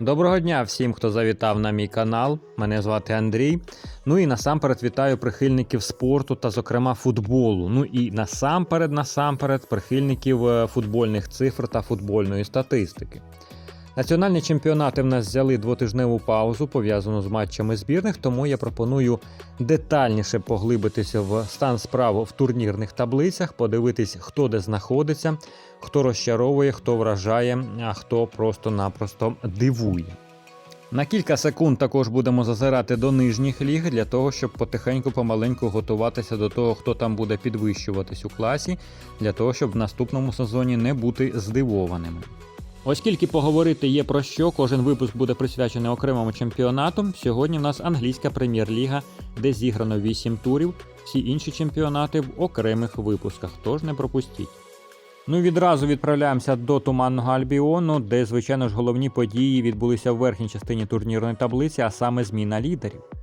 Доброго дня всім, хто завітав на мій канал. Мене звати Андрій. Ну і насамперед вітаю прихильників спорту та, зокрема, футболу. Ну і насамперед, насамперед, прихильників е, футбольних цифр та футбольної статистики. Національні чемпіонати в нас взяли двотижневу паузу, пов'язану з матчами збірних, тому я пропоную детальніше поглибитися в стан справ в турнірних таблицях, подивитись, хто де знаходиться, хто розчаровує, хто вражає, а хто просто-напросто дивує. На кілька секунд також будемо зазирати до нижніх ліг для того, щоб потихеньку помаленьку готуватися до того, хто там буде підвищуватись у класі, для того, щоб в наступному сезоні не бути здивованими. Оскільки поговорити є про що, кожен випуск буде присвячений окремому чемпіонату. Сьогодні в нас англійська прем'єр-ліга, де зіграно 8 турів, всі інші чемпіонати в окремих випусках, тож не пропустіть. Ну відразу відправляємося до туманного Альбіону, де, звичайно ж, головні події відбулися в верхній частині турнірної таблиці, а саме зміна лідерів.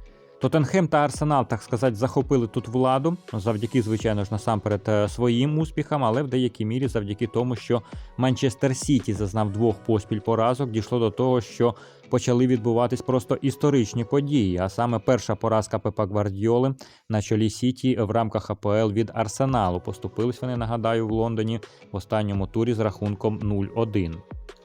Тоттенхем та Арсенал, так сказати, захопили тут владу завдяки, звичайно ж, насамперед е, своїм успіхам, але в деякій мірі завдяки тому, що Манчестер Сіті зазнав двох поспіль поразок, дійшло до того, що почали відбуватись просто історичні події. А саме перша поразка Пепа Гвардіоли на чолі Сіті в рамках АПЛ від Арсеналу. Поступились вони, нагадаю, в Лондоні в останньому турі з рахунком 0-1.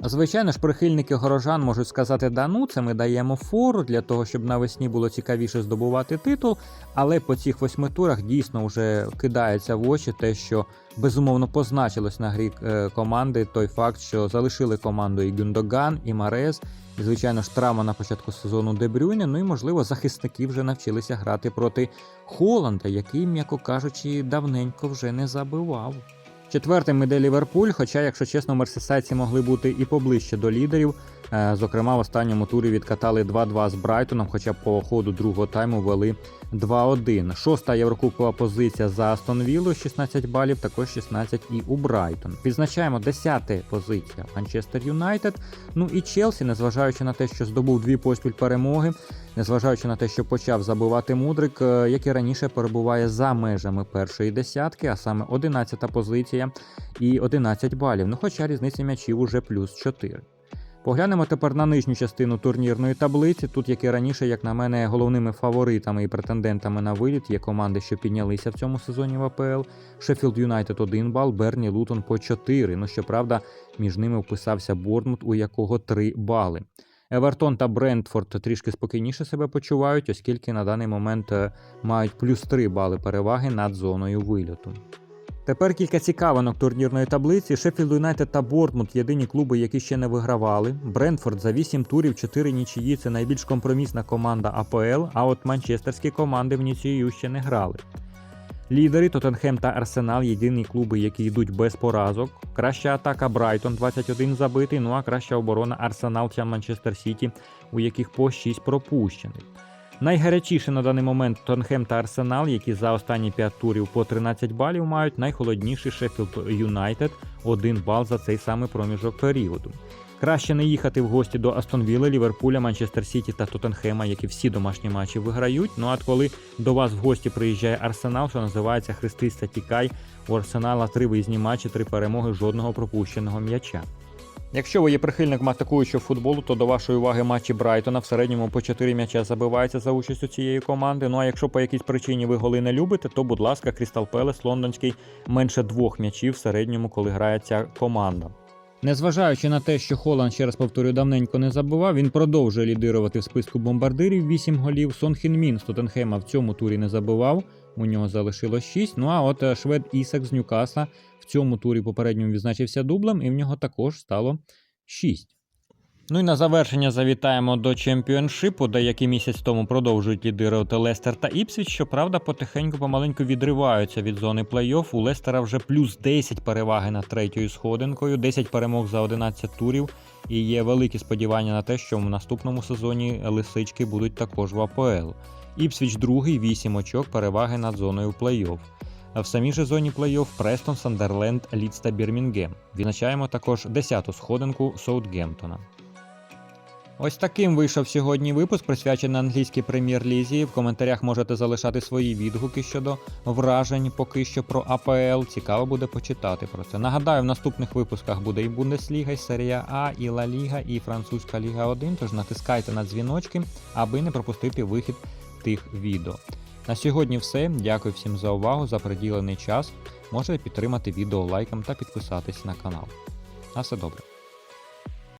Звичайно ж, прихильники горожан можуть сказати, да ну це ми даємо фору для того, щоб навесні було цікавіше здобувати титул. Але по цих восьми турах дійсно вже кидається в очі те, що безумовно позначилось на грі е, команди той факт, що залишили команду і Гюндоган, і Марез. І, звичайно ж, травма на початку сезону Дебрюйне. Ну і можливо, захисники вже навчилися грати проти Холланда, який, м'яко кажучи, давненько вже не забивав. Четвертим іде Ліверпуль, хоча, якщо чесно, мерсисайці могли бути і поближче до лідерів. Е, Зокрема, в останньому турі відкатали 2-2 з Брайтоном, хоча по ходу другого тайму вели 2-1. Шоста єврокубкова позиція за Астон Віллою, 16 балів, також 16 і у Брайтон. Відзначаємо 10 позиція Манчестер Юнайтед. Ну і Челсі, незважаючи на те, що здобув дві поспіль перемоги, незважаючи на те, що почав забивати мудрик, е, як і раніше перебуває за межами першої десятки, а саме 11 позиція і 11 балів. Ну хоча різниця м'ячів уже плюс 4. Поглянемо тепер на нижню частину турнірної таблиці. Тут, як і раніше, як на мене, головними фаворитами і претендентами на виліт є команди, що піднялися в цьому сезоні в АПЛ. Шеффілд Юнайтед 1 бал, Берні Лутон по 4. Ну щоправда, між ними вписався Борнмут, у якого 3 бали. Евертон та Брентфорд трішки спокійніше себе почувають, оскільки на даний момент е, мають плюс 3 бали переваги над зоною вильоту. Тепер кілька цікавинок турнірної таблиці. Шеффілд Юнайтед та Бортмут єдині клуби, які ще не вигравали. Брентфорд за 8 турів, 4 нічиї це найбільш компромісна команда АПЛ, а от манчестерські команди в нічию ще не грали. Лідери Тоттенхем та Арсенал єдині клуби, які йдуть без поразок. Краща атака Брайтон 21 забитий, ну а краща оборона Арсенал та Манчестер Сіті, у яких по 6 пропущених. Найгарячіше на даний момент Тоттенхем та Арсенал, які за останні 5 турів по 13 балів мають, найхолодніший Шеффілд Юнайтед 1 бал за цей самий проміжок періоду. Краще не їхати в гості до Астон Вілли, Ліверпуля, Манчестер Сіті та Тоттенхема, які всі домашні матчі виграють. Ну а коли до вас в гості приїжджає Арсенал, що називається Христиста Тікай, у Арсенала три виїзні матчі, три перемоги, жодного пропущеного м'яча. Якщо ви є прихильником атакуючого футболу, то до вашої уваги матчі Брайтона в середньому по 4 м'яча забивається за участю цієї команди. Ну а якщо по якійсь причині ви голи не любите, то будь ласка, Крістал Пелес лондонський менше двох м'ячів в середньому, коли грає ця команда. Незважаючи на те, що Холланд, ще раз повторюю, давненько не забував, він продовжує лідирувати в списку бомбардирів 8 голів. Сон Хін з Тоттенхема в цьому турі не забував. У нього залишилось 6. Ну а от е, швед Ісак з Ньюкасла в цьому турі попередньому відзначився дублем, і в нього також стало 6. Ну і на завершення завітаємо до чемпіоншипу, де який місяць тому продовжують лідирувати Лестер та Іпсвіч. Щоправда, потихеньку помаленьку відриваються від зони плей-офф. У Лестера вже плюс 10 переваги над третьою сходинкою, 10 перемог за 11 турів. І є великі сподівання на те, що в наступному сезоні лисички будуть також в АПЛ. Іпсвіч другий, 8 очок переваги над зоною плей-офф. В самій же зоні плей-офф Престон, Сандерленд, Лідс та Бірмінгем. Відзначаємо також 10-ту сходинку Соутгемптона. Ось таким вийшов сьогодні випуск, присвячений англійській прем'єр-лізі. В коментарях можете залишати свої відгуки щодо вражень поки що про АПЛ. Цікаво буде почитати про це. Нагадаю, в наступних випусках буде і Бундесліга, і Серія А, і Ла Ліга, і Французька Ліга 1. Тож натискайте на дзвіночки, аби не пропустити вихід тих відео. На сьогодні все. Дякую всім за увагу, за приділений час. Можете підтримати відео лайком та підписатись на канал. На все добре.